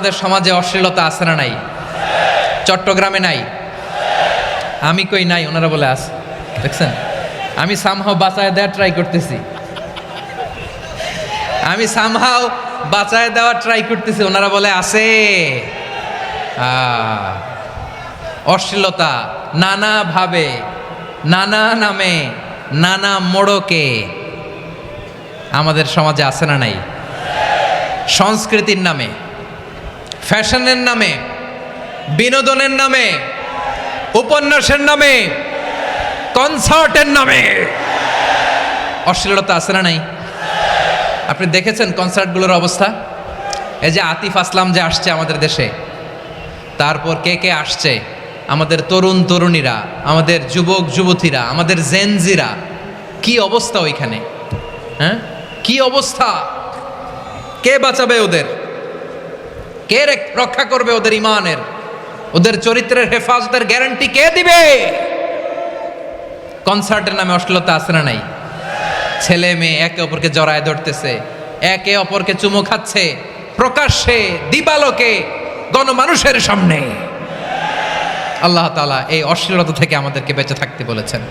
আমাদের সমাজে অশ্লীলতা আছে না নাই? চট্টগ্রামে নাই? আমি কই নাই? ওনারা বলে আস দেখছেন? আমি সামহাও বাঁচায় দেওয়ার ট্রাই করতেছি। আমি সামহাও বাঁচায় দেওয়ার ট্রাই করতেছি। ওনারা বলে আছে। অশ্লীলতা নানাভাবে নানা নামে, নানা মোড়কে আমাদের সমাজে আছে না নাই? সংস্কৃতির নামে। ফ্যাশনের নামে, বিনোদনের নামে, উপন্যাসের নামে, কনসার্টের নামে। অশ্লীলতা আছে না নাই? আপনি দেখেছেন কনসার্টগুলোর অবস্থা? এই যে আতিফ আসলাম যে আসছে আমাদের দেশে, তারপর কে কে আসছে? আমাদের তরুণ তরুণীরা, আমাদের যুবক যুবতীরা, আমাদের জেনজিরা কি অবস্থা ওইখানে? হ্যাঁ? কি অবস্থা? কে বাঁচাবে ওদের? কে রক্ষা করবে ওদের ইমানের ওদের চরিত্রের হেফাজতের গ্যারান্টি কে দিবে? কনসার্টের নামে অশ্লীলতা আছে না নাই? ছেলে মেয়ে একে অপরকে জড়ায় ধরতেছে, একে অপরকে চুমো খাচ্ছে, প্রকাশ্যে দিবালোকে গণমানুষের সামনে। আল্লাহ তাআলা এই অশ্লীলতা থেকে আমাদেরকে বেঁচে থাকতে বলেছেন।